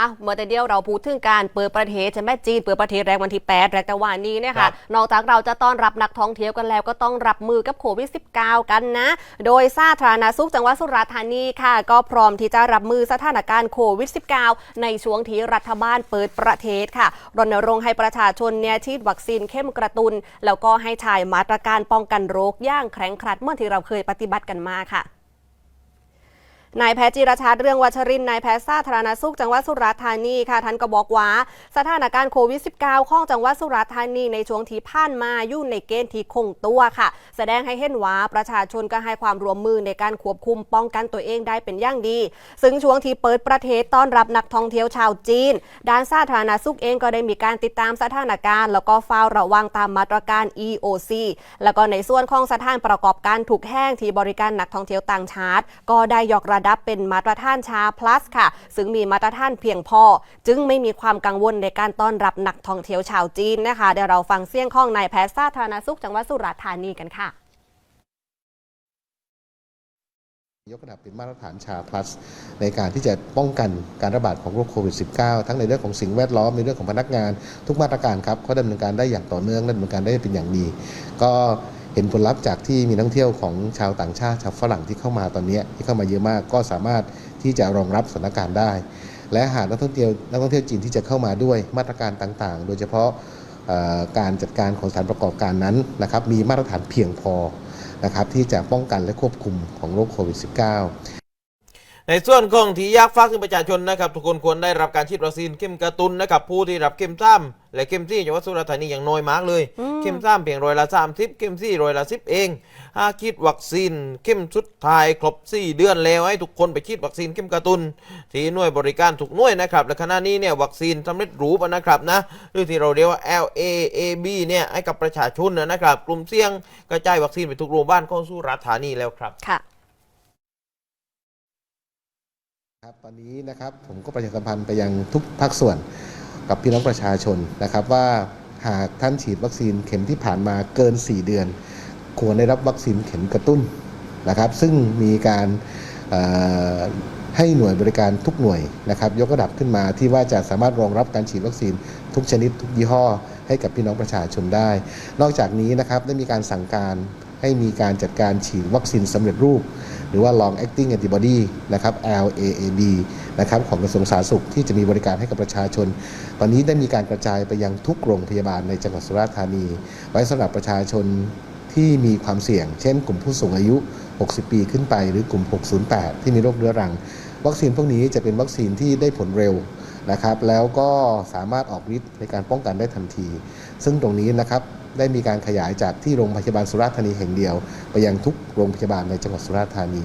อะเมื่อแต่เดียวเราพูดถึงการเปิดประเทศใช่ไหมจีนเปิดประเทศแรกวันที่8แรกแต่วันนี้เนี่ยครัค่ะบนอกจากเราจะต้อนรับนักท่องเที่ยวกันแล้วก็ต้องรับมือกับโควิด -19 กันนะ โดยสาธารณสุขจังหวัดสุราษฎร์ธานีค่ะ ก็พร้อมที่จะรับมือสถานการณ์โควิด -19 ในช่วงที่รัฐบาลเปิดประเทศค่ะรณรงค์ให้ประชาชนเนี่ยฉีดวัคซีนเข้มกระตุน แล้วก็ให้ใช้มาตรการป้องกันโรคอย่างแข็งขัดเมื่อที่เราเคยปฏิบัติกันมาค่ะ นายแพทย์จิรชาติเรื่องวัชรินนายแพทย์สาธารณสุขจังหวัดสุราษฎร์ธานีค่ะท่านก็บอกว่าสถานการณ์โควิด -19 ของจังหวัดสุราษฎร์ธานีในช่วงที่ผ่านมาอยู่ในเกณฑ์ที่คงตัวค่ะ แสดงให้เห็นว่าประชาชนก็ให้ความร่วมมือในการควบคุมป้องกันตัวเองได้เป็นอย่างดี ซึ่งช่วงที่เปิดประเทศต้อนรับนักท่องเที่ยวชาวจีน ด้านสาธารณสุขเองก็ได้มีการติดตามสถานการณ์ แล้วก็เฝ้าระวังตามมาตรการ EOC แล้วก็ในส่วนของสถานประกอบการถูกแห้งที่บริการนักท่องเที่ยวต่างชาติ ก็ได้ยกระดับเป็นมาตรฐานชา plus ค่ะ ซึ่งมีมาตรฐานเพียงพอ จึงไม่มีความกังวลในการต้อนรับนักท่องเที่ยวชาวจีนนะคะเดี๋ยวเราฟังเสียงของนายแพทย์สาธารณสุขจังหวัดสุราษฎร์ธานีกันค่ะยกระดับเป็นมาตรฐานชา plus ในการที่จะป้องกันการระบาดของโรคโควิด -19 ทั้งในเรื่องของสิ่งแวดล้อมในเรื่องของพนักงาน ทุกมาตรการครับเขาดำเนินการได้อย่างต่อเนื่องและดำเนินการได้เป็นอย่างดี ก็ เห็นผลลัพธ์จากที่มีนักท่องเที่ยวของชาวต่างชาติชาวฝรั่งที่เข้ามาตอนนี้ที่เข้ามาเยอะมากก็สามารถที่จะรองรับสถานการณ์ได้ และหากนักท่องเที่ยวนักท่องเที่ยวจีนที่จะเข้ามาด้วยมาตรการต่างๆ โดยเฉพาะการจัดการของสถานประกอบการนั้นนะครับมีมาตรฐานเพียงพอนะครับที่จะป้องกันและควบคุมของโรคโควิด -19 ในส่วนของที่อยากฝากถึงประชาชนนะครับทุกคนควรได้รับการฉีดวัคซีนเข้มกระตุนนะครับผู้ที่รับเข้มซ้ำและเข้มซี่จังหวัดสุราษฎร์ธานีอย่างน้อยมากเลยเข้มซ้ำเพียงร้อยละสามสิบเข้มซี่ร้อยละสิบเองหากฉีดวัคซีนเข้มสุดท้ายครบสี่เดือนแล้วให้ทุกคนไปฉีดวัคซีนเข้มกระตุนที่หน่วยบริการทุกหน่วยนะครับและขณะนี้เนี่ยวัคซีนสำเร็จรูปนะครับนะหรือที่เราเรียกว่า LAAB เนี่ยให้กับประชาชนนะครับกลุ่มเสี่ยงกระจายวัคซีนไปทุกโรงพยาบาลของสุราษฎร์ธานีแล้วครับค่ะ ครับตอนนี้นะครับผมก็ประชาสัมพันธ์ไปยังทุกภาคส่วนกับพี่น้องประชาชนนะครับว่าหากท่านฉีดวัคซีนเข็มที่ผ่านมาเกิน 4 เดือน ควรได้รับวัคซีนเข็มกระตุ้นนะครับ ซึ่งมีการให้หน่วยบริการทุกหน่วยนะครับ ยกระดับขึ้นมาที่ว่าจะสามารถรองรับการฉีดวัคซีนทุกชนิดทุกยี่ห้อ ให้กับพี่น้องประชาชนได้ นอกจากนี้นะครับได้มีการสั่งการ ให้มีการจัดการฉีดวัคซีนสำเร็จรูป หรือว่า long acting antibody นะครับ LAAB นะครับของกระทรวงสาธารณสุขที่จะมีบริการให้กับประชาชน ตอนนี้ได้มีการกระจายไปยังทุกโรงพยาบาลในจังหวัดสุราษฎร์ธานี ไว้สำหรับประชาชนที่มีความเสี่ยง เช่น กลุ่มผู้สูงอายุ 60 ปีขึ้นไป หรือกลุ่ม 608 ที่มีโรคเรื้อรัง วัคซีนพวกนี้จะเป็นวัคซีนที่ได้ผลเร็วนะครับ แล้วก็สามารถออกฤทธิ์ในการป้องกันได้ทันที ซึ่งตรงนี้นะครับ ได้มีการขยายจากที่โรงพยาบาลสุราษฎร์ธานีแห่งเดียว ไปยังทุกโรงพยาบาลในจังหวัดสุราษฎร์ธานี